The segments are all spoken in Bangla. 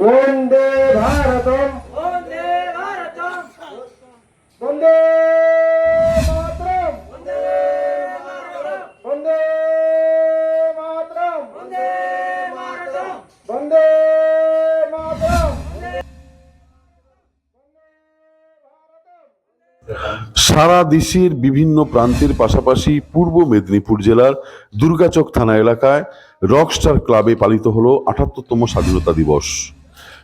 वंदे भारतम সারা দেশের বিভিন্ন প্রান্তের পাশাপাশি পূর্ব মেদিনীপুর জেলার দুর্গাচক থানা এলাকায় রকস্টার ক্লাবে পালিত হল আটাত্তরতম স্বাধীনতা দিবস।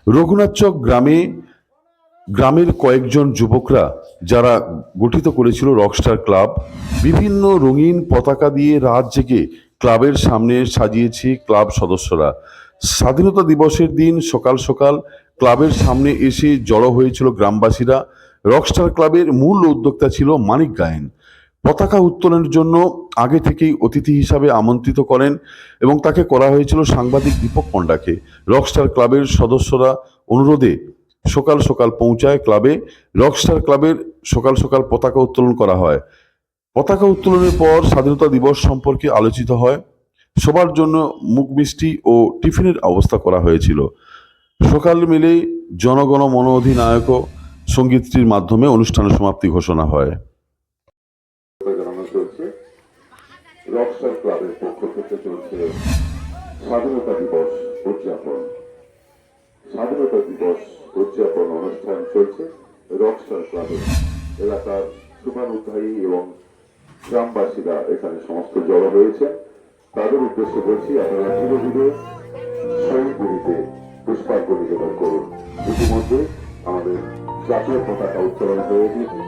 রঘুনাথচক গ্রামে, গ্রামের কয়েকজন যুবকরা যারা গঠিত করেছিল রকস্টার ক্লাব, বিভিন্ন রঙিন পতাকা দিয়ে রাত জেগে ক্লাবের সামনে সাজিয়েছে ক্লাব সদস্যরা। স্বাধীনতা দিবসের দিন সকাল সকাল ক্লাবের সামনে এসে জড়ো হয়েছিল গ্রামবাসীরা। রকস্টার ক্লাবের মূল উদ্যোক্তা ছিল মানিক গায়েন। পতাকা উত্তোলনের জন্য আগে থেকেই অতিথি হিসাবে আমন্ত্রিত করেন এবং তাকে করা হয়েছিল সাংবাদিক দীপক পণ্ডাকে। রকস্টার ক্লাবের সদস্যরা অনুরোধে সকাল সকাল পৌঁছায় ক্লাবে। রকস্টার ক্লাবের সকাল সকাল পতাকা উত্তোলন করা হয়। পতাকা উত্তোলনের পর স্বাধীনতা দিবস সম্পর্কে আলোচিত হয়। সবার জন্য মুখ মিষ্টি ও টিফিনের অবস্থা করা হয়েছিল। সকাল মিলে জনগণ মন অধিনায়ক সঙ্গীতটির মাধ্যমে অনুষ্ঠানের সমাপ্তি ঘোষণা হয়। রকস্টার ক্লাবের পক্ষ থেকে চলছে স্বাধীনতা দিবস উদযাপন। স্বাধীনতা দিবস উদযাপন অনুষ্ঠান চলছে রকস্টার ক্লাবে। এলাকার শুভানুধ্যায়ী এবং গ্রামবাসীরা এখানে সমস্ত জড়ো হয়েছে তাদের উদ্দেশ্যে বলছি, আপনারা ধীরে ধীরে শহীদগুলিতে পুষ্পাঞ্জলি নিবেদন করুন। ইতিমধ্যে আমাদের জাতীয় পতাকা উত্তোলন হয়ে গিয়েছে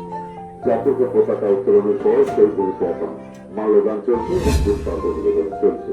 জাতীয় পতাকা উত্তোলনের পর সেই গুলিতে এখন মাল্যদান চলছে নিবেদন চলছে।